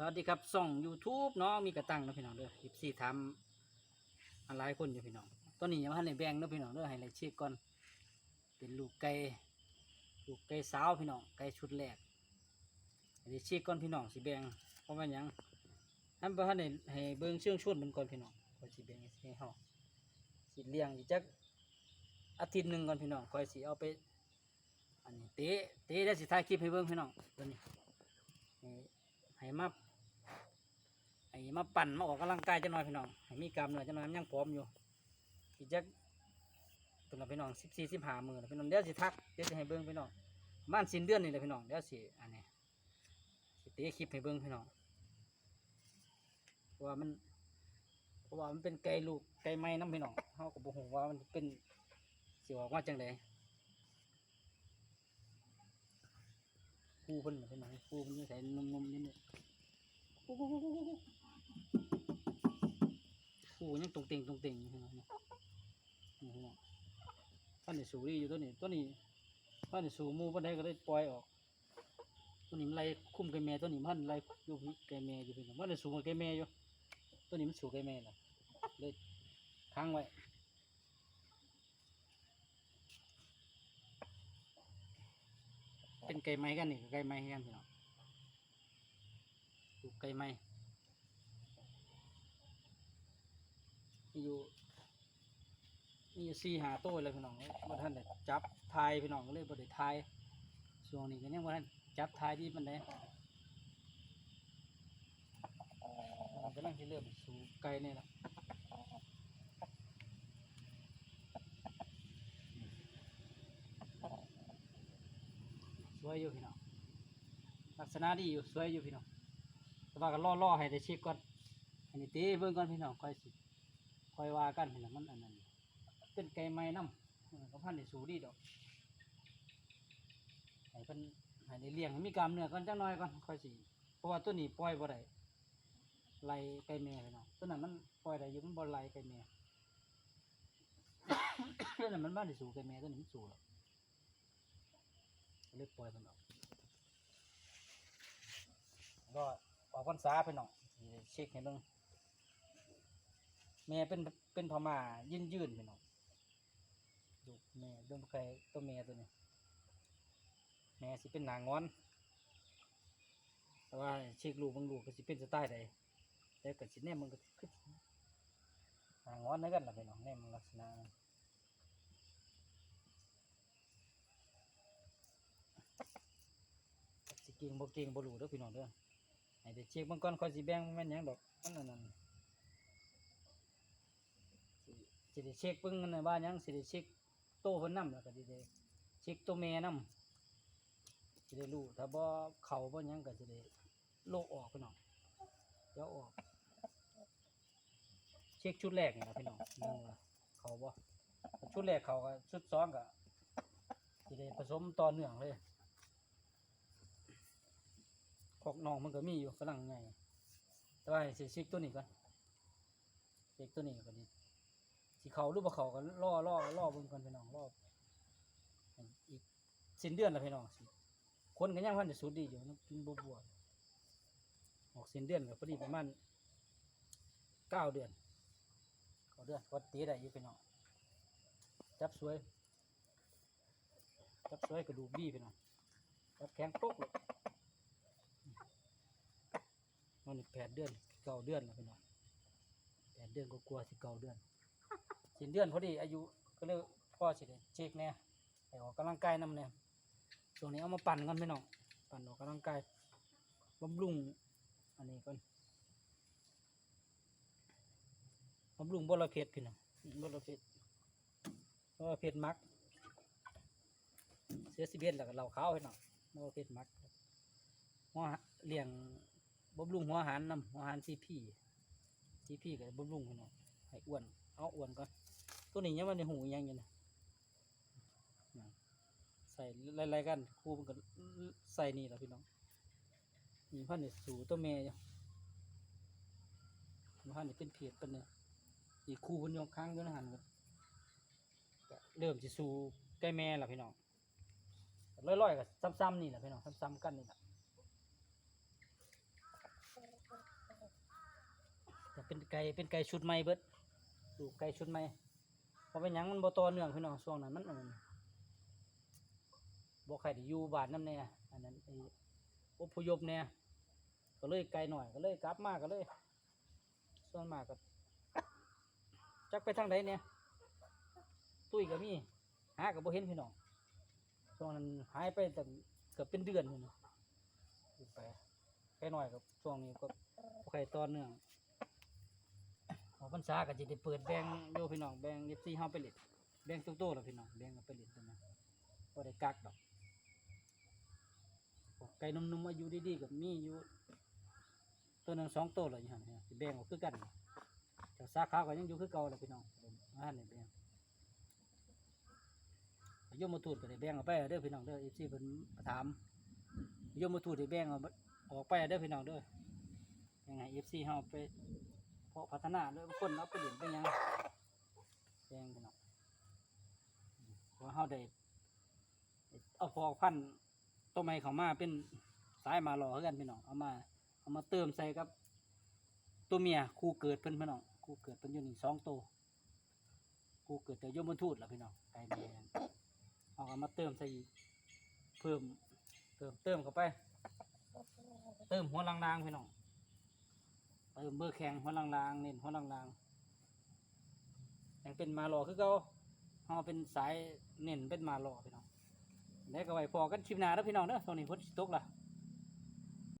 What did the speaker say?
สวัสดีครับส่อง YouTube เนาะมีกระตังเนาะพี่น้องเด้อยิบสี่ทำอะไรคนอยู่พี่น้องตัวนี้ยังไม่ทันในแบงเนาะพี่น้องเด้อให้เลยเช็คก่อน เป็นลูกไก่ลูกไก่สาวพี่น้องไก่ชุดแรกให้ได้เช็คก่อนพี่น้องสิแบงเพราะว่ายังทำเพราะว่ให้ให้เบิ่งเชื่องชวนมันก่อนพี่น้องคอยสิแบงให้เฮาสิเลี้ยงอีกจักอาทิตย์หนึ่งก่อนพี่น้องคอยสิเอาไปอันนี้เตะเตะได้สิถ่ายคลิปให้เบิ่งพี่น้องตัวนี้ให้ให้มา ให้มาปั่นมาออกกำลังกายจังหน่อยพี่น้องให้มีกล้ามเนื้อจังหน่อยมันยังพร้อมอยู่อีกจักตัวละพี่น้องสิบสี่สิบห้ามือพี่น้องเดี๋ยวสิทักเดี๋ยวสิให้เบิ่งพี่น้องบ้านสิ้นเดือนนี่แหละพี่น้องเดี๋ยวสิอันนี้สิตะคลิปให้เบิ่งพี่น้องเพราะว่ามันเพราะว่ามันเป็นไก่ลูกไก่ไม้น้ำพี่น้องเขาก็บอกว่ามันเป็นสิออกมาจังไดปูเพิ่นน่ะเป็นหนังปูเพิ่นใส่นมๆนิดนึง ยังตรงเต็งตรงเต็งอยู่ข้างในนี่นี่พี่น้องท่านนี่สูรีอยู่ตัวนี้ตัวนี้ท่านนี่สูมูปันไดก็ได้ปล่อยออก ตัวนี้มันไล่คุ้มไก่แม่ตัวนี้มันไล่อยู่พี่ไก่แม่อยู่พี่น้องมันได้สูงกว่าไก่แม่อยู่ ตัวนี้มันสูงไก่แม่ละเลยค้างไว้เป็นไก่ไม้กันนี่ไก่ไม้กันพี่น้องปลูกไก่ไม้ อยู่ มีอยู่สี่หาตัวเลยพี่น้องบ่ท่านได้จับทายพี่น้องก็เลยบ่ได้ทายช่วงนี้ก็ยังบ่ท่านจับทายที่มันได้กำลังที่เริ่มสู่ไก่นี่แหละสวยอยู่พี่น้องลักษณะดีอยู่สวยอยู่พี่น้องแต่ว่าก็ล่อๆให้ได้เช็คก่อนอันนี้ตีเบิ่งก่อนพี่น้องค่อยสิ คอยว่ากันพี่น้องมันอันนั้นเป็นไก่ไม้น้ำก็พันได้สูดีดอกให้เพิ่นให้ได้เลี้ยงให้มีกล้ามเนื้อก่อนจังน้อยก่อนค่อยสิเพราะว่าตัวนี้ปล่อยบ่ได้ไล่ไก่แม่พี่น้องตัวนั้นมันปล่อยได้อยู่มันบ่ไล่ไก่แม่ตัวนั้นมันบ้านได้สูไก่แม่ตัวนี้มันสูหรอกเลยปล่อยมันออกก็ออกพรรษาไปหน่อยเช็คให้เบิ่ง แม่เป็นเป็นพม่ายืนยืนไปหน่อยดูแม่ดูใครตัวแม่ตัวนี้แม่สิเป็นหนางอน แต่ว่าเช็คลูกบางลูกก็สิเป็นสไตล์ใดแต่ก็สิแน่มันก็คือหนางอนนั่นกันละไปหน่อยแน่มันลักษณะนั้นสิเก่งบ่เก่งบ่รู้เด้อพี่น้องเด้อให้ได้เช็คเบางก่อนค่อยสิแบ่งแม่นยังดอกมันอันนั้น สิได้เช็คเบิ่งกันนะว่าหยังสิได้เช็คโตเพิ่นนำแล้วก็สิได้เช็คตัวแม่นำสิได้รู้ถ้าบ่เข้าบ่หยังก็สิได้โลกออกพี่น้องเดี๋ยวออก เช็คชุดแรกนี่ล่ะพี่น้องเบิ่งว่าเข้าบ่ชุดแรกเข้าก็ชุดสองก็สิได้ผสมต่อเนื่องเลยขอกน้องมันก็มีอยู่กำลังไงแต่ว่าให้สิซิกตัวนี้ก่อนเช็คตัวนี้ก่อนดิ สิเขาหรือบ่เขาก็ล่อล่อล่อเบิ่งก่อนพี่น้องล่ออีกสิ้นเดือนแล้วพี่น้องสิคนก็ยังพันจะสุดดีอยู่มันกินบวบๆออกสิ้นเดือนก็พอดีประมาณเก้าเดือนเก้าเดือนก็ตีได้อยู่พี่น้องจับสวยจับสวยกระดูกดีพี่น้องจับแข็งโต๊กเลยมันแปดเดือนเก้าเดือนแล้วพี่น้องแปดเดือนก็กลัวสิเก้าเดือน สินเดือนพอดีอายุก็เลยพ่อสิได้เช็คแน่ไปออกกำลังกายนำเนี่ยช่วงนี้เอามาปั่นกันพี่น้องปั่นออกกำลังกายบำรุงอันนี้ก่อนบำรุงบรเพชรพี่น้องบรเพชรบรเพชรมักเสือสิบเอ็ดแล้วก็เหล่าขาวพี่น้องบรเพชรมักหัวเลี้ยงบำรุงหัวหารนำหัวหารซีพีซีพีกับบำรุงให้หน่อยให้อ้วนเอาอ้วนก่อน ตัวนี้ยังมันในหูยังอยู่นะน่ะใส่ไล่ๆกันครูมันก็ใส่นี่แหละพี่น้องมีพันเนี่ยสูตัวแม่อยู่มีพันเนี่ยเป็นเพียดเป็นเนี่ยอีกครูเพิ่นยกค้างอยู่นะหันก็ก็เริ่มจะสูใกล้แม่และพี่น้องร้อยๆกับซ้ำๆนี่แหละพี่น้องซ้ำๆกันนี่แหละเป็นไก่เป็นไก่ชุดใหม่เบิดลูไก่ชุดใหม่ เพราะเป็นหยังมันบ่ต่อเนื่องพี่น้องช่วงนั้นมันอันนั้นบ่ใครได้อยู่บ้านนำแน่อันนั้นไอ้อพยพแน่ก็เลยไกลหน่อยก็เลยกลับมาก็เลย ส่วนมากก็จักไปทางใดเนี่ยตุ้ยก็มีหาก็บ่เห็นพี่น้องช่วงนั้นหายไปตั้งเกือบเป็นเดือนพี่น้องไปไกลหน่อยกับช่วงนี้ก็บ่ใครต่อเนื่อง ออกพรรษาก็จะได้เปิดแบงโยพี่น้องแบงเอฟซีเฮาไปเล่นแบงตุ๊กโตแล้วพี่น้องแบงก็ไปเล่นตัวนั้นบ่ได้กักดอกไก่นุ่มๆอายุดีๆกับมีอยู่ตัวหนึ่งสองตัวเลยอยู่หั่นเนี่ยแบงออกคือกันแต่สาขาก็ยังอยู่คือเก่าแหละพี่น้องมาหั่นนี่แบงโยมมาทูดก็ได้แบงเอาไปเด้อพี่น้องเด้อเอฟซีเพิ่นถามโยมมาทูดได้แบงอาออกไปเด้อพี่น้องเด้อยังไงเอฟซีเฮาไปาะพัฒนาเลยคนเอาไปเล่นไปยังแดงกันเนาะเพราเฮาได้เอาพอพันต้นไม้เขามาเป็นสายมาหล่อคือกันพี่น้องเอามาเอามาเติมใส่กับ ตัวเมียคู่เกิดเพิ่นพี่น้องคู่เกิดเพิ่นอยู่นี่สองตัวคู่เกิดแต่ยมบนทูดล่ะพี่น้องไก่แดงเอาเอามาเติมใส่เพิ่มเติมเติมเข้าไป เติมหัวลางๆพี่น้อง เติมเบอร์แข็งหัวลางๆเน้นหัวลางๆยังเป็นมาหล่อคือเขาเขาเป็นสายเน้นเป็นมาหล่อพี่น้องได้ก็ไว้พอกันชิมหนาแล้วพี่น้องเด้อตรงนี้พุทธตกละ